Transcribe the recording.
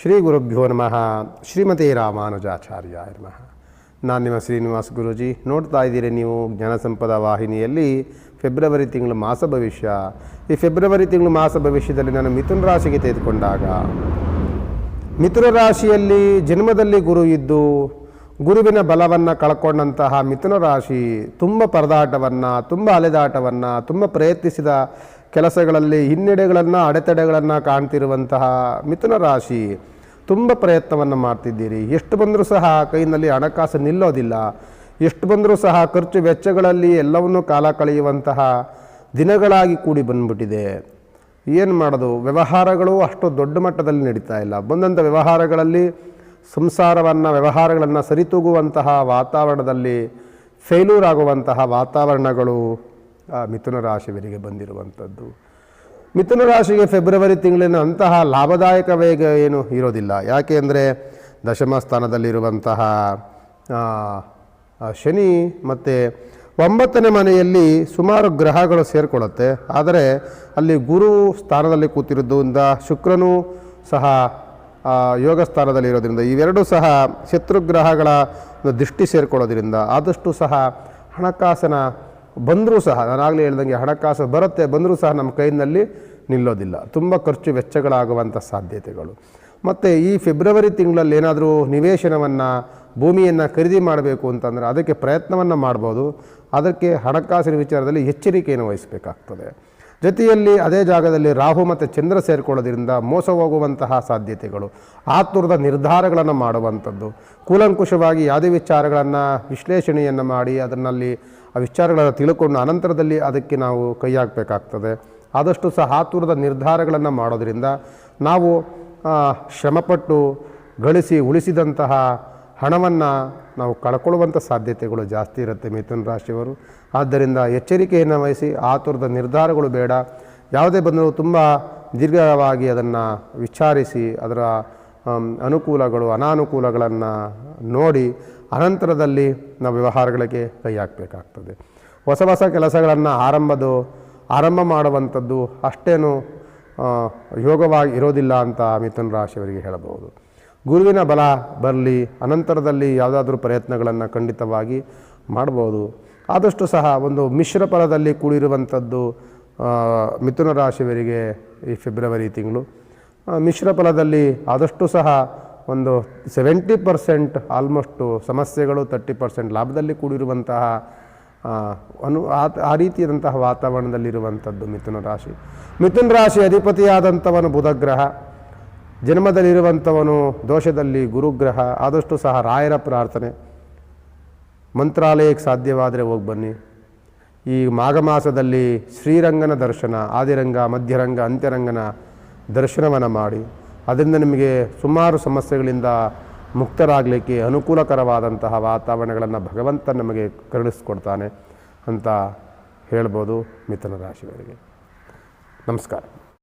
ಶ್ರೀ ಗುರುಭ್ಯೋ ನಮಃ. ಶ್ರೀಮತಿ ರಾಮಾನುಜಾಚಾರ್ಯ ನಮಃ. ನಾನು ನಿಮ್ಮ ಶ್ರೀನಿವಾಸ್ ಗುರುಜಿ. ನೋಡ್ತಾ ಇದ್ದೀರಿ ನೀವು ಜ್ಞಾನಸಂಪದ ವಾಹಿನಿಯಲ್ಲಿ ಫೆಬ್ರವರಿ ತಿಂಗಳು ಮಾಸ ಭವಿಷ್ಯ. ಈ ಫೆಬ್ರವರಿ ತಿಂಗಳು ಮಾಸ ಭವಿಷ್ಯದಲ್ಲಿ ನಾನು ಮಿಥುನ ರಾಶಿಗೆ ತೆಗೆದುಕೊಂಡಾಗ, ಮಿಥುನ ರಾಶಿಯಲ್ಲಿ ಜನ್ಮದಲ್ಲಿ ಗುರು ಇದ್ದು, ಗುರುವಿನ ಬಲವನ್ನು ಕಳ್ಕೊಂಡಂತಹ ಮಿಥುನ ರಾಶಿ ತುಂಬ ಪರದಾಟವನ್ನು, ತುಂಬ ಅಲೆದಾಟವನ್ನು, ತುಂಬ ಪ್ರಯತ್ನಿಸಿದ ಕೆಲಸಗಳಲ್ಲಿ ಹಿನ್ನಡೆಗಳನ್ನು, ಅಡೆತಡೆಗಳನ್ನು ಕಾಣ್ತಿರುವಂತಹ ಮಿಥುನ ರಾಶಿ, ತುಂಬ ಪ್ರಯತ್ನವನ್ನು ಮಾಡ್ತಿದ್ದೀರಿ. ಎಷ್ಟು ಬಂದರೂ ಸಹ ಕೈನಲ್ಲಿ ಹಣಕಾಸು ನಿಲ್ಲೋದಿಲ್ಲ. ಎಷ್ಟು ಬಂದರೂ ಸಹ ಖರ್ಚು ವೆಚ್ಚಗಳಲ್ಲಿ ಎಲ್ಲವನ್ನೂ ಕಾಲ ಕಳೆಯುವಂತಹ ದಿನಗಳಾಗಿ ಕೂಡಿ ಬಂದ್ಬಿಟ್ಟಿದೆ. ಏನು ಮಾಡೋದು? ವ್ಯವಹಾರಗಳು ಅಷ್ಟು ದೊಡ್ಡ ಮಟ್ಟದಲ್ಲಿ ನಡೀತಾ ಇಲ್ಲ. ಬಂದಂಥ ವ್ಯವಹಾರಗಳಲ್ಲಿ ಸಂಸಾರವನ್ನು, ವ್ಯವಹಾರಗಳನ್ನು ಸರಿತೂಗುವಂತಹ ವಾತಾವರಣದಲ್ಲಿ ಫೇಲ್ಯೂರ್ ಆಗುವಂತಹ ವಾತಾವರಣಗಳು ಆ ಮಿಥುನ ರಾಶಿಯವರಿಗೆ ಬಂದಿರುವಂಥದ್ದು. ಮಿಥುನ ರಾಶಿಗೆ ಫೆಬ್ರವರಿ ತಿಂಗಳಿನ ಅಂತಹ ಲಾಭದಾಯಕ ವೇಗ ಏನು ಇರೋದಿಲ್ಲ. ಯಾಕೆ ಅಂದರೆ ದಶಮ ಸ್ಥಾನದಲ್ಲಿರುವಂತಹ ಶನಿ ಮತ್ತು ಒಂಬತ್ತನೇ ಮನೆಯಲ್ಲಿ ಸುಮಾರು ಗ್ರಹಗಳು ಸೇರಿಕೊಳ್ಳುತ್ತೆ. ಆದರೆ ಅಲ್ಲಿ ಗುರು ಸ್ಥಾನದಲ್ಲಿ ಕೂತಿರೋದ್ರಿಂದ ಶುಕ್ರನೂ ಸಹ ಯೋಗ ಸ್ಥಾನದಲ್ಲಿ ಇರೋದ್ರಿಂದ ಇವೆರಡೂ ಸಹ ಶತ್ರುಗ್ರಹಗಳ ದೃಷ್ಟಿ ಸೇರಿಕೊಳ್ಳೋದ್ರಿಂದ ಆದಷ್ಟು ಸಹ ಹಣಕಾಸಿನ ಬಂದರೂ ಸಹ ನಾನಾಗಲೇ ಹೇಳ್ದಂಗೆ ಹಣಕಾಸು ಬರುತ್ತೆ, ಬಂದರೂ ಸಹ ನಮ್ಮ ಕೈನಲ್ಲಿ ನಿಲ್ಲೋದಿಲ್ಲ. ತುಂಬ ಖರ್ಚು ವೆಚ್ಚಗಳಾಗುವಂಥ ಸಾಧ್ಯತೆಗಳು. ಮತ್ತು ಈ ಫೆಬ್ರವರಿ ತಿಂಗಳಲ್ಲಿ ಏನಾದರೂ ನಿವೇಶನವನ್ನು, ಭೂಮಿಯನ್ನು ಖರೀದಿ ಮಾಡಬೇಕು ಅಂತಂದರೆ ಅದಕ್ಕೆ ಪ್ರಯತ್ನವನ್ನು ಮಾಡ್ಬೋದು. ಅದಕ್ಕೆ ಹಣಕಾಸಿನ ವಿಚಾರದಲ್ಲಿ ಎಚ್ಚರಿಕೆಯನ್ನು ವಹಿಸಬೇಕಾಗ್ತದೆ. ಜೊತೆಯಲ್ಲಿ ಅದೇ ಜಾಗದಲ್ಲಿ ರಾಹು ಮತ್ತು ಚಂದ್ರ ಸೇರಿಕೊಳ್ಳೋದ್ರಿಂದ ಮೋಸ ಹೋಗುವಂತಹ ಸಾಧ್ಯತೆಗಳು, ಆತುರದ ನಿರ್ಧಾರಗಳನ್ನು ಮಾಡುವಂಥದ್ದು. ಕೂಲಂಕುಷವಾಗಿ ಯಾವುದೇ ವಿಚಾರಗಳನ್ನು, ವಿಶ್ಲೇಷಣೆಯನ್ನು ಮಾಡಿ ಅದರಲ್ಲಿ ಆ ವಿಚಾರಗಳನ್ನು ತಿಳ್ಕೊಂಡು ಅನಂತರದಲ್ಲಿ ಅದಕ್ಕೆ ನಾವು ಕೈ ಹಾಕಬೇಕಾಗ್ತದೆ. ಆದಷ್ಟು ಸಹ ಆತುರದ ನಿರ್ಧಾರಗಳನ್ನು ಮಾಡೋದರಿಂದ ನಾವು ಶ್ರಮಪಟ್ಟು ಗಳಿಸಿ ಉಳಿಸಿದಂತಹ ಹಣವನ್ನು ನಾವು ಕಳ್ಕೊಳ್ಳುವಂಥ ಸಾಧ್ಯತೆಗಳು ಜಾಸ್ತಿ ಇರುತ್ತೆ ಮಿಥುನ ರಾಶಿಯವರು. ಆದ್ದರಿಂದ ಎಚ್ಚರಿಕೆಯನ್ನು ವಹಿಸಿ ಆತುರದ ನಿರ್ಧಾರಗಳು ಬೇಡ. ಯಾವುದೇ ಬಂದರೂ ತುಂಬ ದೀರ್ಘವಾಗಿ ಅದನ್ನು ವಿಚಾರಿಸಿ ಅದರ ಅನುಕೂಲಗಳು, ಅನಾನುಕೂಲಗಳನ್ನು ನೋಡಿ ಅನಂತರದಲ್ಲಿ ನಾವು ವ್ಯವಹಾರಗಳಿಗೆ ಕೈ ಹಾಕಬೇಕಾಗ್ತದೆ. ಹೊಸ ಹೊಸ ಕೆಲಸಗಳನ್ನು ಆರಂಭದು, ಆರಂಭ ಮಾಡುವಂಥದ್ದು ಅಷ್ಟೇನು ಯೋಗವಾಗಿ ಇರೋದಿಲ್ಲ ಅಂತ ಮಿಥುನ ರಾಶಿಯವರಿಗೆ ಹೇಳಬಹುದು. ಗುರುವಿನ ಬಲ ಬರಲಿ, ಅನಂತರದಲ್ಲಿ ಯಾವುದಾದ್ರೂ ಪ್ರಯತ್ನಗಳನ್ನು ಖಂಡಿತವಾಗಿ ಮಾಡ್ಬೋದು. ಆದಷ್ಟು ಸಹ ಒಂದು ಮಿಶ್ರ ಫಲದಲ್ಲಿ ಕೂಡಿರುವಂಥದ್ದು ಮಿಥುನ ರಾಶಿಯವರಿಗೆ ಈ ಫೆಬ್ರವರಿ ತಿಂಗಳು. ಮಿಶ್ರ ಫಲದಲ್ಲಿ ಆದಷ್ಟು ಸಹ ಒಂದು ಸೆವೆಂಟಿ ಪರ್ಸೆಂಟ್ ಆಲ್ಮೋಸ್ಟು ಸಮಸ್ಯೆಗಳು ತರ್ಟಿ ಪರ್ಸೆಂಟ್ ಲಾಭದಲ್ಲಿ ಕೂಡಿರುವಂತಹ ಅನು, ಆ ರೀತಿಯಾದಂತಹ ವಾತಾವರಣದಲ್ಲಿರುವಂಥದ್ದು ಮಿಥುನ ರಾಶಿ. ಮಿಥುನ ರಾಶಿ ಅಧಿಪತಿಯಾದಂಥವನು ಬುಧಗ್ರಹ, ಜನ್ಮದಲ್ಲಿರುವಂಥವನು ದೋಷದಲ್ಲಿ ಗುರುಗ್ರಹ, ಆದಷ್ಟು ಸಹ ರಾಯರ ಪ್ರಾರ್ಥನೆ. ಮಂತ್ರಾಲಯಕ್ಕೆ ಸಾಧ್ಯವಾದರೆ ಹೋಗಿ ಬನ್ನಿ. ಈ ಮಾಘ ಮಾಸದಲ್ಲಿ ಶ್ರೀರಂಗನ ದರ್ಶನ, ಆದಿರಂಗ, ಮಧ್ಯರಂಗ, ಅಂತ್ಯರಂಗನ ದರ್ಶನವನ್ನು ಮಾಡಿ, ಅದರಿಂದ ನಿಮಗೆ ಸುಮಾರು ಸಮಸ್ಯೆಗಳಿಂದ ಮುಕ್ತರಾಗಲಿಕ್ಕೆ ಅನುಕೂಲಕರವಾದಂತಹ ವಾತಾವರಣಗಳನ್ನು ಭಗವಂತ ನಮಗೆ ಕರುಣಿಸ್ಕೊಡ್ತಾನೆ ಅಂತ ಹೇಳ್ಬೋದು ಮಿಥುನ ರಾಶಿಯವರಿಗೆ. ನಮಸ್ಕಾರ.